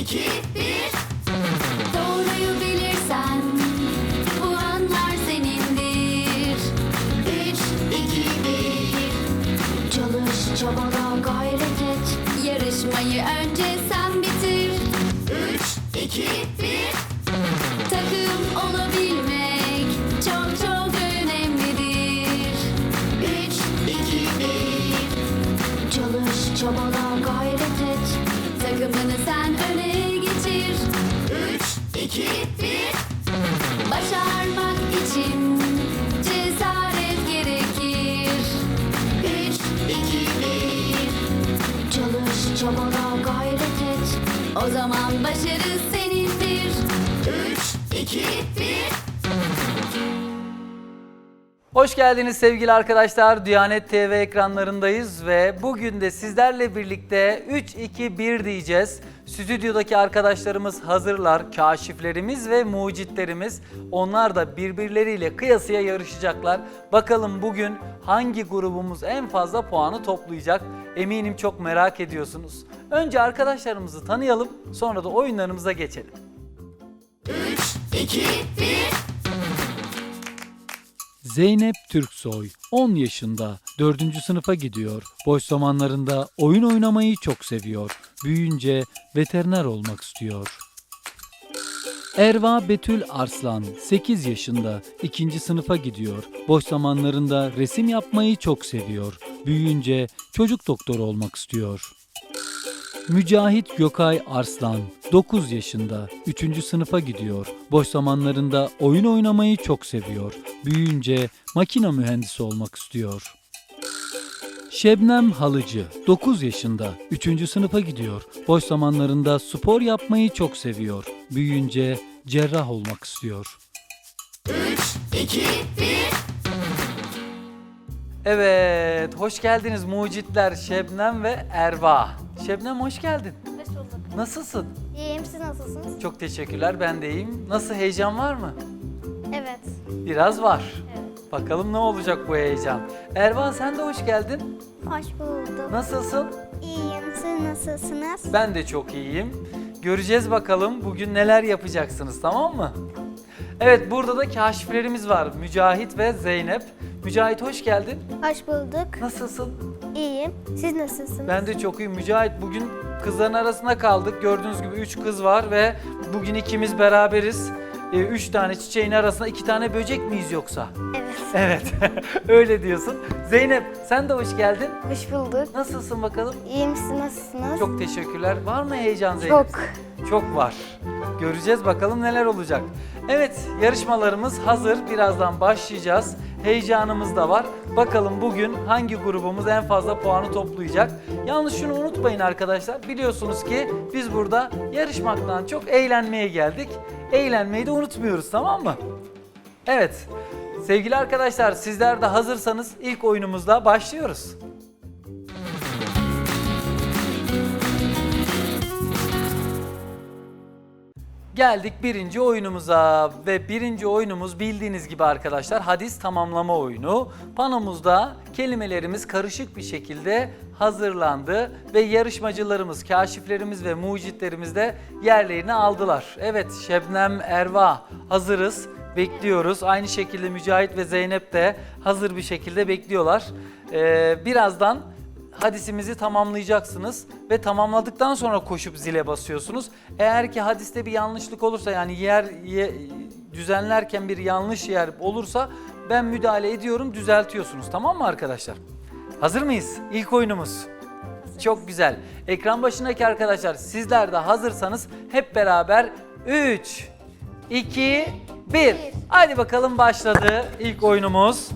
iki, bir. Doğruyu bilirsen bu anlar senindir. Üç, iki, bir. Çalış, çabala, gayret et. Yarışmayı önce sen bitir. Üç, iki, iki, bir. Başarmak için cesaret gerekir. Üç, iki, bir. Çalış, çabala, gayret et. O zaman başarı senindir. Üç, iki, bir. Hoş geldiniz sevgili arkadaşlar. Diyanet TV ekranlarındayız ve bugün de sizlerle birlikte 3-2-1 diyeceğiz. Stüdyodaki arkadaşlarımız hazırlar, kaşiflerimiz ve mucitlerimiz. Onlar da birbirleriyle kıyasıya yarışacaklar. Bakalım bugün hangi grubumuz en fazla puanı toplayacak? Eminim çok merak ediyorsunuz. Önce arkadaşlarımızı tanıyalım, sonra da oyunlarımıza geçelim. Üç, iki, bir. Zeynep Türksoy 10 yaşında 4. sınıfa gidiyor. Boş zamanlarında oyun oynamayı çok seviyor. Büyüyünce veteriner olmak istiyor. Erva Betül Arslan 8 yaşında 2. sınıfa gidiyor. Boş zamanlarında resim yapmayı çok seviyor. Büyüyünce çocuk doktoru olmak istiyor. Mücahit Gökay Arslan 9 yaşında 3. sınıfa gidiyor. Boş zamanlarında oyun oynamayı çok seviyor. Büyüyünce makine mühendisi olmak istiyor. Şebnem Halıcı 9 yaşında 3. sınıfa gidiyor. Boş zamanlarında spor yapmayı çok seviyor. Büyüyünce cerrah olmak istiyor. Üç, iki, bir. Evet, hoş geldiniz mucitler Şebnem ve Erva. Şebnem hoş geldin. Hoş bulduk. Nasılsın? İyiyim, siz nasılsınız? Çok teşekkürler, ben de iyiyim. Nasıl, heyecan var mı? Evet. Biraz var. Evet. Bakalım ne olacak bu heyecan. Erva sen de hoş geldin. Hoş bulduk. Nasılsın? İyiyim, siz nasılsınız? Ben de çok iyiyim. Göreceğiz bakalım bugün neler yapacaksınız tamam mı? Evet burada da kaşiflerimiz var. Mücahit ve Zeynep. Mücahit hoş geldin. Hoş bulduk. Nasılsın? İyiyim, siz nasılsınız? Ben de çok iyiyim. Mücahit bugün kızların arasında kaldık. Gördüğünüz gibi üç kız var ve bugün ikimiz beraberiz. Ee, üç tane çiçeğin arasında iki tane böcek miyiz yoksa? Evet. Evet, öyle diyorsun. Zeynep sen de hoş geldin. Hoş bulduk. Nasılsın bakalım? İyiyim, siz nasılsınız? Çok teşekkürler. Var mı heyecan Zeynep? Çok. Çok var. Göreceğiz bakalım neler olacak. Evet, yarışmalarımız hazır. Birazdan başlayacağız. Heyecanımız da var. Bakalım bugün hangi grubumuz en fazla puanı toplayacak. Yalnız şunu unutmayın arkadaşlar. Biliyorsunuz ki biz burada yarışmaktan çok eğlenmeye geldik. Eğlenmeyi de unutmuyoruz tamam mı? Evet. Sevgili arkadaşlar sizler de hazırsanız ilk oyunumuzla başlıyoruz. Geldik birinci oyunumuza ve birinci oyunumuz bildiğiniz gibi arkadaşlar hadis tamamlama oyunu. Panomuzda kelimelerimiz karışık bir şekilde hazırlandı ve yarışmacılarımız, kaşiflerimiz ve mucitlerimiz de yerlerini aldılar. Evet Şebnem, Erva hazırız, bekliyoruz. Aynı şekilde Mücahit ve Zeynep de hazır bir şekilde bekliyorlar. Ee, birazdan hadisimizi tamamlayacaksınız ve tamamladıktan sonra koşup zile basıyorsunuz. Eğer ki hadiste bir yanlışlık olursa yani yer ye- düzenlerken bir yanlış yer olursa ben müdahale ediyorum düzeltiyorsunuz tamam mı arkadaşlar? Hazır mıyız? İlk oyunumuz. Çok güzel. Ekran başındaki arkadaşlar sizler de hazırsanız hep beraber 3, 2, 1. Hadi bakalım başladı ilk oyunumuz.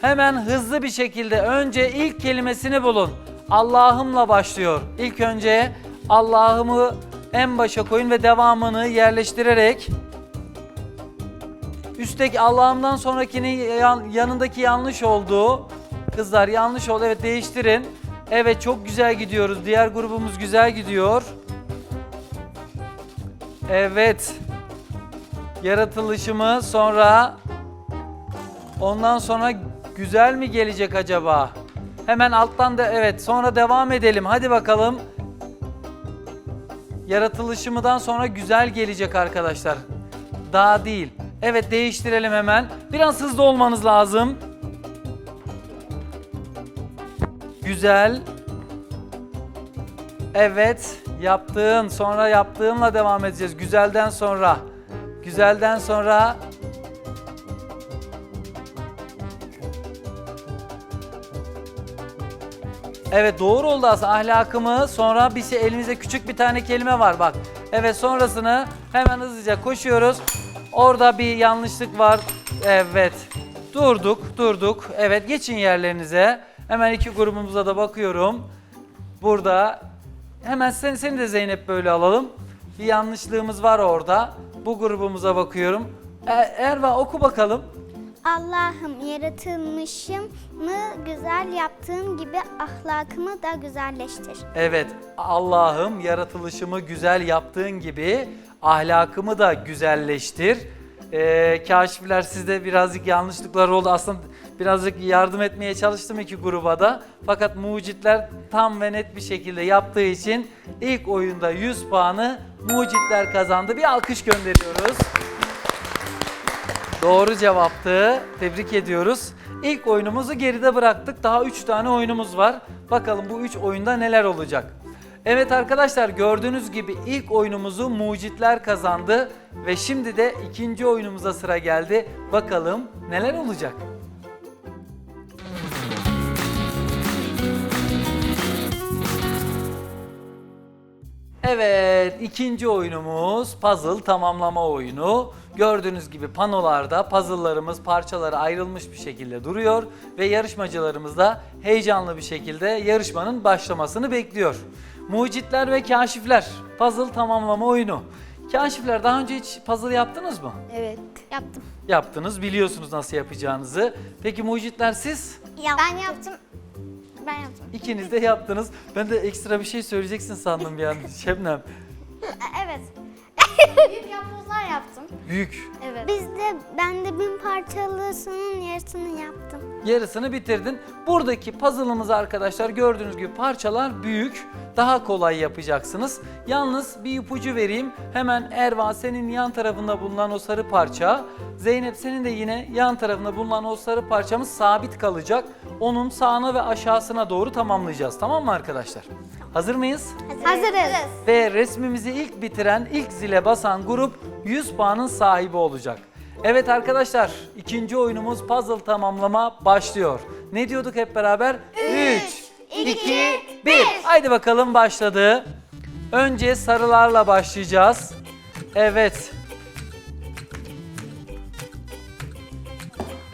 Hemen hızlı bir şekilde önce ilk kelimesini bulun. Allah'ımla başlıyor. İlk önce Allah'ımı en başa koyun ve devamını yerleştirerek üstteki Allah'ımdan sonrakinin yan- yanındaki yanlış oldu. Kızlar yanlış oldu. Evet değiştirin. Evet çok güzel gidiyoruz. Diğer grubumuz güzel gidiyor. Evet. Yaratılışımı sonra Ondan sonra güzel mi gelecek acaba? Hemen alttan da evet sonra devam edelim. Hadi bakalım. Yaratılışımdan sonra güzel gelecek arkadaşlar. Daha değil. Evet değiştirelim hemen. Biraz hızlı olmanız lazım. Güzel. Evet, yaptığın, sonra yaptığınla devam edeceğiz. Güzelden sonra. Güzelden sonra Evet doğru oldu aslında ahlakımı sonra bir şey elimizde küçük bir tane kelime var bak. Evet sonrasını hemen hızlıca koşuyoruz. Orada bir yanlışlık var. Evet durduk durduk. Evet geçin yerlerinize. Hemen iki grubumuza da bakıyorum. Burada hemen seni, seni de Zeynep böyle alalım. Bir yanlışlığımız var orada. Bu grubumuza bakıyorum. E, Erva oku bakalım. Allah'ım yaratılmışımı güzel yaptığın gibi ahlakımı da güzelleştir. Evet, Allah'ım yaratılışımı güzel yaptığın gibi ahlakımı da güzelleştir. Ee, kaşifler sizde birazcık yanlışlıklar oldu. Aslında birazcık yardım etmeye çalıştım iki gruba da. Fakat mucitler tam ve net bir şekilde yaptığı için ilk oyunda 100 puanı mucitler kazandı. Bir alkış gönderiyoruz. Doğru cevaptı. Tebrik ediyoruz. İlk oyunumuzu geride bıraktık. Daha 3 tane oyunumuz var. Bakalım bu 3 oyunda neler olacak. Evet arkadaşlar gördüğünüz gibi ilk oyunumuzu mucitler kazandı. Ve şimdi de ikinci oyunumuza sıra geldi. Bakalım neler olacak. Evet, ikinci oyunumuz puzzle tamamlama oyunu. Gördüğünüz gibi panolarda puzzle'larımız parçalara ayrılmış bir şekilde duruyor ve yarışmacılarımız da heyecanlı bir şekilde yarışmanın başlamasını bekliyor. Mucitler ve kaşifler puzzle tamamlama oyunu. Kaşifler daha önce hiç puzzle yaptınız mı? Evet. Yaptım. Yaptınız, biliyorsunuz nasıl yapacağınızı. Peki mucitler siz? Ben yaptım. Ben yaptım. İkiniz de yaptınız. Ben de ekstra bir şey söyleyeceksin sandım bir an Şebnem. Evet. Büyük yapbozlar yaptım. Büyük. Evet. Biz de ben de bin parçalısının yarısını yaptım. yarısını bitirdin. Buradaki puzzle'ımız arkadaşlar gördüğünüz gibi parçalar büyük. Daha kolay yapacaksınız. Yalnız bir ipucu vereyim. Hemen Erva senin yan tarafında bulunan o sarı parça. Zeynep senin de yine yan tarafında bulunan o sarı parçamız sabit kalacak. Onun sağına ve aşağısına doğru tamamlayacağız. Tamam mı arkadaşlar? Hazır mıyız? Hazırız. Ve resmimizi ilk bitiren, ilk zile basan grup 100 puanın sahibi olacak. Evet arkadaşlar, ikinci oyunumuz puzzle tamamlama başlıyor. Ne diyorduk hep beraber? 3, 2, 1. Haydi bakalım başladı. Önce sarılarla başlayacağız. Evet.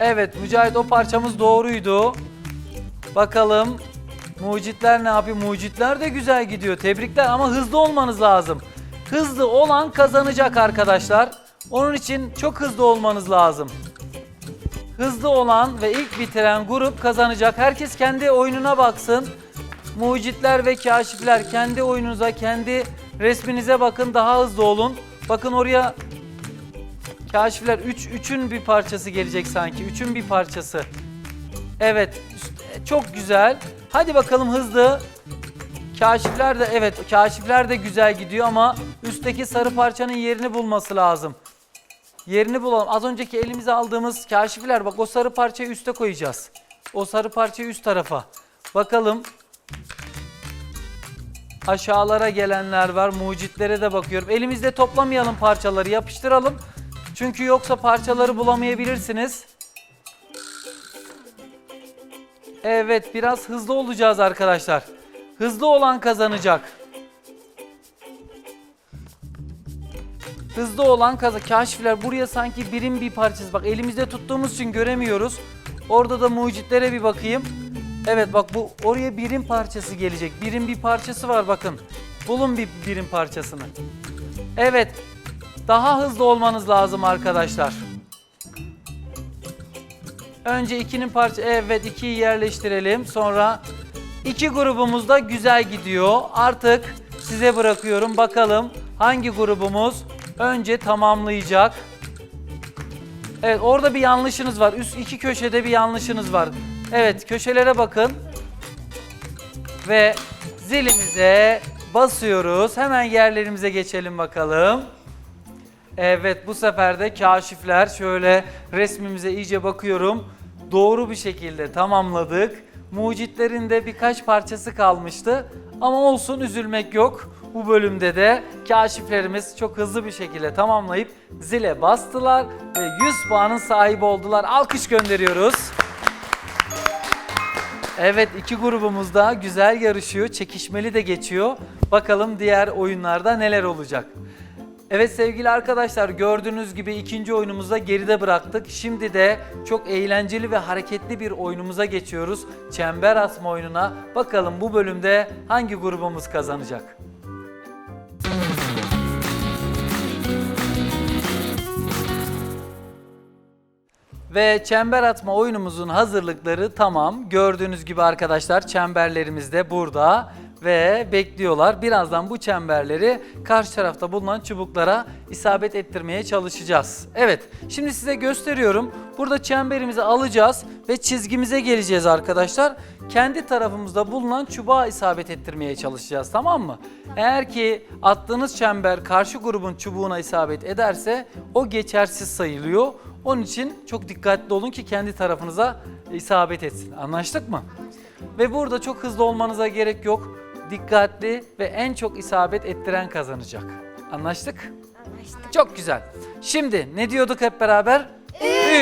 Evet Mücahit o parçamız doğruydu. Bakalım mucitler ne yapıyor? Mucitler de güzel gidiyor. Tebrikler ama hızlı olmanız lazım. Hızlı olan kazanacak arkadaşlar. Onun için çok hızlı olmanız lazım. Hızlı olan ve ilk bitiren grup kazanacak. Herkes kendi oyununa baksın. Mucitler ve kaşifler kendi oyununuza, kendi resminize bakın. Daha hızlı olun. Bakın oraya kaşifler 3 üç, 3'ün bir parçası gelecek sanki. 3'ün bir parçası. Evet, üst- çok güzel. Hadi bakalım hızlı. Kaşifler de evet, kaşifler de güzel gidiyor ama üstteki sarı parçanın yerini bulması lazım. Yerini bulalım. Az önceki elimize aldığımız kaşifler bak o sarı parçayı üste koyacağız. O sarı parçayı üst tarafa. Bakalım. Aşağılara gelenler var. Mucitlere de bakıyorum. Elimizde toplamayalım parçaları, yapıştıralım. Çünkü yoksa parçaları bulamayabilirsiniz. Evet, biraz hızlı olacağız arkadaşlar. Hızlı olan kazanacak. Hızlı olan kaza. Kaşifler buraya sanki birim bir parçası. Bak elimizde tuttuğumuz için göremiyoruz. Orada da mucitlere bir bakayım. Evet bak bu oraya birim parçası gelecek. Birim bir parçası var bakın. Bulun bir birim parçasını. Evet. Daha hızlı olmanız lazım arkadaşlar. Önce ikinin parça evet ikiyi yerleştirelim. Sonra iki grubumuz da güzel gidiyor. Artık size bırakıyorum. Bakalım hangi grubumuz önce tamamlayacak. Evet orada bir yanlışınız var. Üst iki köşede bir yanlışınız var. Evet köşelere bakın. Ve zilimize basıyoruz. Hemen yerlerimize geçelim bakalım. Evet bu sefer de kaşifler şöyle resmimize iyice bakıyorum. Doğru bir şekilde tamamladık. Mucitlerin de birkaç parçası kalmıştı. Ama olsun üzülmek yok. Bu bölümde de kaşiflerimiz çok hızlı bir şekilde tamamlayıp zile bastılar ve 100 puanın sahibi oldular. Alkış gönderiyoruz. Evet iki grubumuz da güzel yarışıyor, çekişmeli de geçiyor. Bakalım diğer oyunlarda neler olacak. Evet sevgili arkadaşlar gördüğünüz gibi ikinci oyunumuzda geride bıraktık. Şimdi de çok eğlenceli ve hareketli bir oyunumuza geçiyoruz. Çember atma oyununa. Bakalım bu bölümde hangi grubumuz kazanacak? Ve çember atma oyunumuzun hazırlıkları tamam. Gördüğünüz gibi arkadaşlar çemberlerimiz de burada ve bekliyorlar. Birazdan bu çemberleri karşı tarafta bulunan çubuklara isabet ettirmeye çalışacağız. Evet, şimdi size gösteriyorum. Burada çemberimizi alacağız ve çizgimize geleceğiz arkadaşlar. Kendi tarafımızda bulunan çubuğa isabet ettirmeye çalışacağız tamam mı? Eğer ki attığınız çember karşı grubun çubuğuna isabet ederse o geçersiz sayılıyor. Onun için çok dikkatli olun ki kendi tarafınıza isabet etsin. Anlaştık mı? Ve burada çok hızlı olmanıza gerek yok. Dikkatli ve en çok isabet ettiren kazanacak. Anlaştık? Anlaştık. Çok güzel. Şimdi ne diyorduk hep beraber?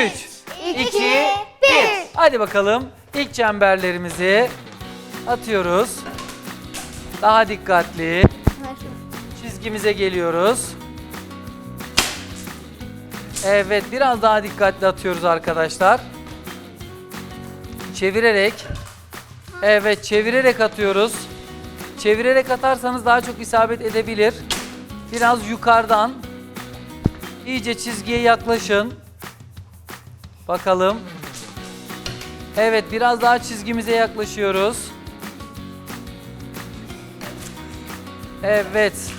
3, 2, 1. Hadi bakalım. İlk çemberlerimizi atıyoruz. Daha dikkatli. Çizgimize geliyoruz. Evet, biraz daha dikkatli atıyoruz arkadaşlar. Çevirerek. Evet, çevirerek atıyoruz. Çevirerek atarsanız daha çok isabet edebilir. Biraz yukarıdan. İyice çizgiye yaklaşın. Bakalım. Evet, biraz daha çizgimize yaklaşıyoruz. Evet.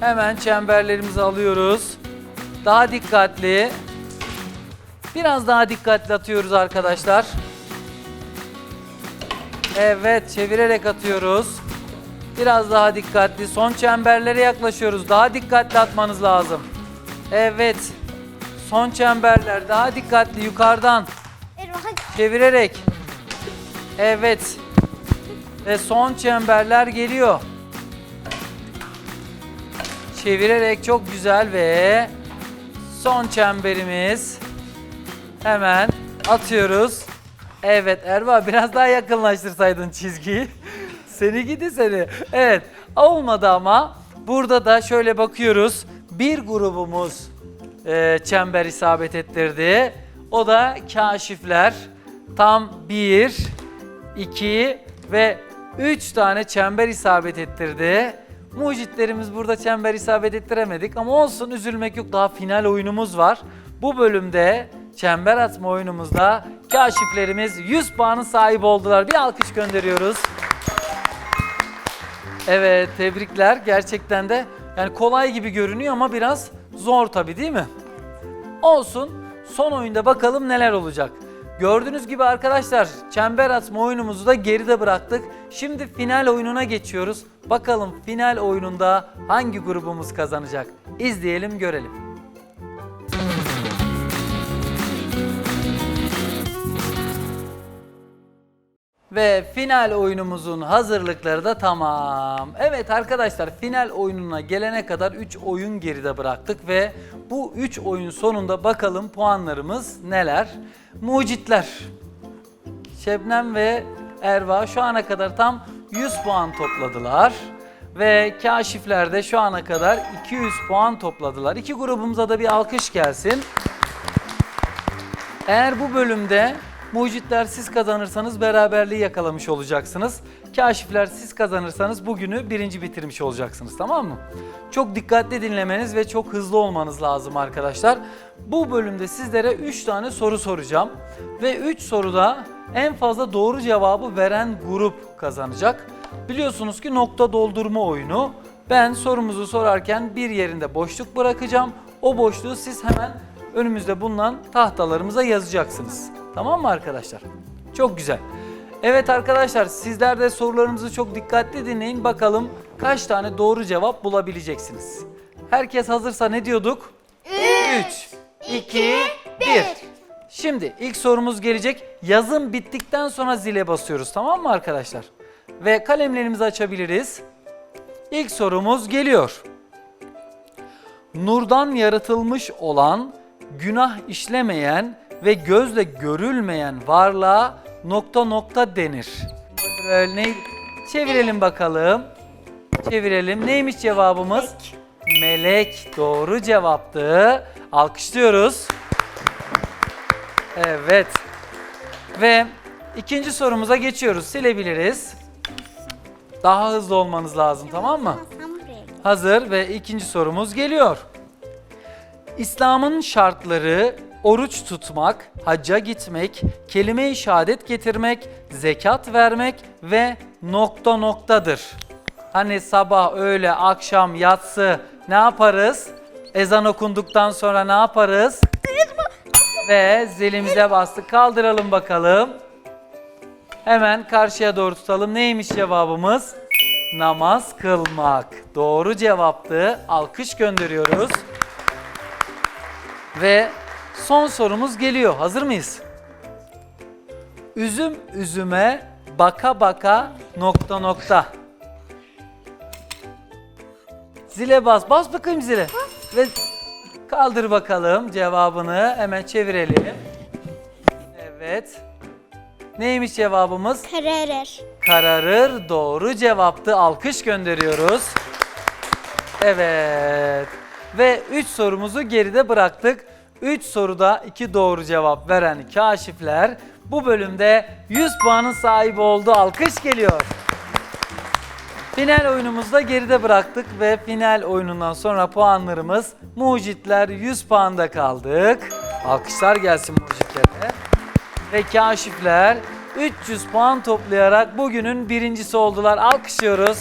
Hemen çemberlerimizi alıyoruz. Daha dikkatli. Biraz daha dikkatli atıyoruz arkadaşlar. Evet, çevirerek atıyoruz. Biraz daha dikkatli. Son çemberlere yaklaşıyoruz. Daha dikkatli atmanız lazım. Evet. Son çemberler daha dikkatli yukarıdan çevirerek. Evet. Ve son çemberler geliyor. Çevirerek çok güzel ve son çemberimiz. Hemen atıyoruz. Evet Erva biraz daha yakınlaştırsaydın çizgiyi. seni gidi seni. Evet olmadı ama burada da şöyle bakıyoruz. Bir grubumuz e, çember isabet ettirdi. O da kaşifler. Tam bir, iki ve üç tane çember isabet ettirdi. Mucitlerimiz burada çember isabet ettiremedik ama olsun üzülmek yok daha final oyunumuz var. Bu bölümde çember atma oyunumuzda kaşiflerimiz 100 puanın sahibi oldular. Bir alkış gönderiyoruz. Evet tebrikler gerçekten de yani kolay gibi görünüyor ama biraz zor tabii değil mi? Olsun son oyunda bakalım neler olacak. Gördüğünüz gibi arkadaşlar çember atma oyunumuzu da geride bıraktık. Şimdi final oyununa geçiyoruz. Bakalım final oyununda hangi grubumuz kazanacak? İzleyelim görelim. Ve final oyunumuzun hazırlıkları da tamam. Evet arkadaşlar final oyununa gelene kadar 3 oyun geride bıraktık ve bu 3 oyun sonunda bakalım puanlarımız neler? Mucitler. Şebnem ve Erva şu ana kadar tam 100 puan topladılar. Ve kaşifler de şu ana kadar 200 puan topladılar. İki grubumuza da bir alkış gelsin. Eğer bu bölümde mucitler siz kazanırsanız beraberliği yakalamış olacaksınız. Kaşifler siz kazanırsanız bugünü birinci bitirmiş olacaksınız tamam mı? Çok dikkatli dinlemeniz ve çok hızlı olmanız lazım arkadaşlar. Bu bölümde sizlere 3 tane soru soracağım. Ve 3 soruda en fazla doğru cevabı veren grup kazanacak. Biliyorsunuz ki nokta doldurma oyunu. Ben sorumuzu sorarken bir yerinde boşluk bırakacağım. O boşluğu siz hemen önümüzde bulunan tahtalarımıza yazacaksınız. Tamam mı arkadaşlar? Çok güzel. Evet arkadaşlar sizler de sorularımızı çok dikkatli dinleyin. Bakalım kaç tane doğru cevap bulabileceksiniz. Herkes hazırsa ne diyorduk? 3, 2, 1. Şimdi ilk sorumuz gelecek. Yazım bittikten sonra zile basıyoruz tamam mı arkadaşlar? Ve kalemlerimizi açabiliriz. İlk sorumuz geliyor. Nurdan yaratılmış olan, günah işlemeyen ve gözle görülmeyen varlığa nokta nokta denir. Ne? Çevirelim bakalım. Çevirelim. Neymiş cevabımız? Melek. Doğru cevaptı. Alkışlıyoruz. Evet. Ve ikinci sorumuza geçiyoruz. Silebiliriz. Daha hızlı olmanız lazım tamam mı? Hazır ve ikinci sorumuz geliyor. İslam'ın şartları oruç tutmak, hacca gitmek, kelime-i şehadet getirmek, zekat vermek ve nokta noktadır. Hani sabah, öğle, akşam, yatsı ne yaparız? Ezan okunduktan sonra ne yaparız? Ve zilimize bastık. Kaldıralım bakalım. Hemen karşıya doğru tutalım. Neymiş cevabımız? Namaz kılmak. Doğru cevaptı. Alkış gönderiyoruz. Ve son sorumuz geliyor. Hazır mıyız? Üzüm üzüme baka baka nokta nokta. Zile bas. Bas bakayım zile. Ve kaldır bakalım cevabını. Hemen çevirelim. Evet. Neymiş cevabımız? Kararır. Kararır doğru cevaptı. Alkış gönderiyoruz. Evet. Ve 3 sorumuzu geride bıraktık. 3 soruda 2 doğru cevap veren kaşifler bu bölümde 100 puanın sahibi oldu. Alkış geliyor. Final oyunumuzu da geride bıraktık ve final oyunundan sonra puanlarımız mucitler 100 puanda kaldık. Alkışlar gelsin mucitlere. Ve kaşifler 300 puan toplayarak bugünün birincisi oldular. Alkışlıyoruz.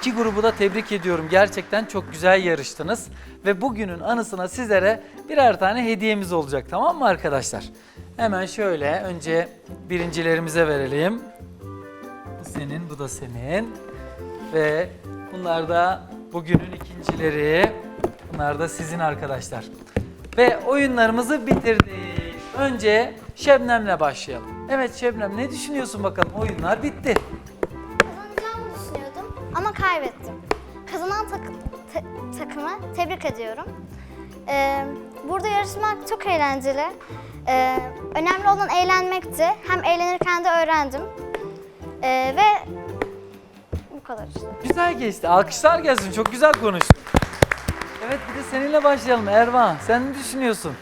İki grubu da tebrik ediyorum. Gerçekten çok güzel yarıştınız. Ve bugünün anısına sizlere birer tane hediyemiz olacak tamam mı arkadaşlar? Hemen şöyle önce birincilerimize verelim. Bu senin, bu da senin. Ve bunlar da bugünün ikincileri. Bunlar da sizin arkadaşlar. Ve oyunlarımızı bitirdik. Önce Şebnem'le başlayalım. Evet Şebnem ne düşünüyorsun bakalım? Oyunlar bitti. Ama kaybettim. Kazanan takı- ta- takımı tebrik ediyorum. Ee, burada yarışmak çok eğlenceli. Ee, önemli olan eğlenmekti. Hem eğlenirken de öğrendim. Ee, ve bu kadar işte. Güzel geçti. Alkışlar gelsin. Çok güzel konuştun. Evet bir de seninle başlayalım. Ervan sen ne düşünüyorsun?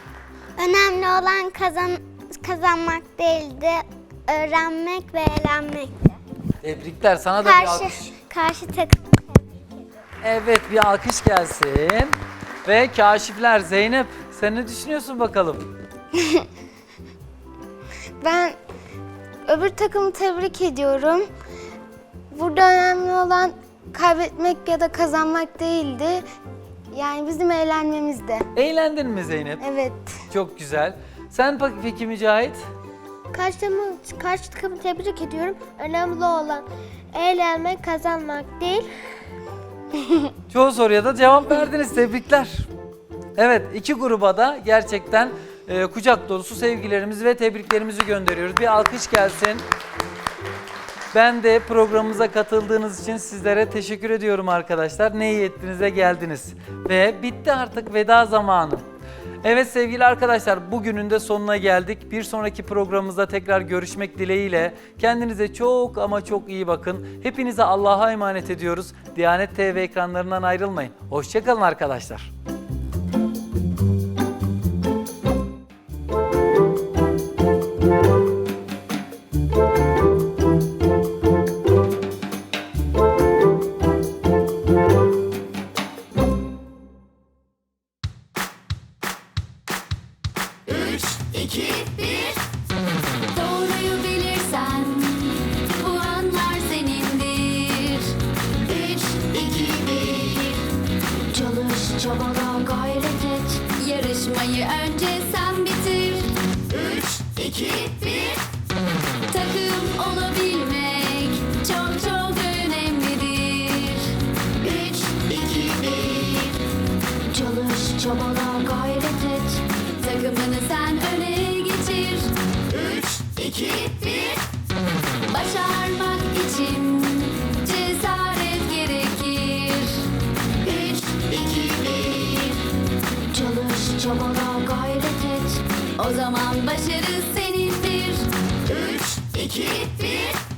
Önemli olan kazan kazanmak değildi, öğrenmek ve eğlenmekti. Tebrikler. Sana da bir Karşı alkış. Karşı takım Evet bir alkış gelsin. Ve kaşifler Zeynep sen ne düşünüyorsun bakalım? Ben öbür takımı tebrik ediyorum. Burada önemli olan kaybetmek ya da kazanmak değildi. Yani bizim eğlenmemizdi. Eğlendin mi Zeynep? Evet. Çok güzel. Sen pek- peki Mücahit? Karşı takımı, karşı takımı tebrik ediyorum. Önemli olan eğlenmek, kazanmak değil. Çoğu soruya da cevap verdiniz. Tebrikler. Evet iki gruba da gerçekten e, kucak dolusu sevgilerimizi ve tebriklerimizi gönderiyoruz. Bir alkış gelsin. Ben de programımıza katıldığınız için sizlere teşekkür ediyorum arkadaşlar. Ne iyi ettiniz de geldiniz. Ve bitti artık veda zamanı. Evet sevgili arkadaşlar bugünün de sonuna geldik. Bir sonraki programımızda tekrar görüşmek dileğiyle. Kendinize çok ama çok iyi bakın. Hepinize Allah'a emanet ediyoruz. Diyanet TV ekranlarından ayrılmayın. Hoşçakalın arkadaşlar. önce sen bitir. Üç, iki, bir. Takım olabilmek çok çok önemlidir. Üç, iki, bir. Çalış, çabala, gayret et. Takımını sen öne geçir. Üç, iki, bir. Başarmak için cesaret gerekir. Üç, iki, bir. Çalış, çabala, o zaman başarı senindir. Üç, iki, bir.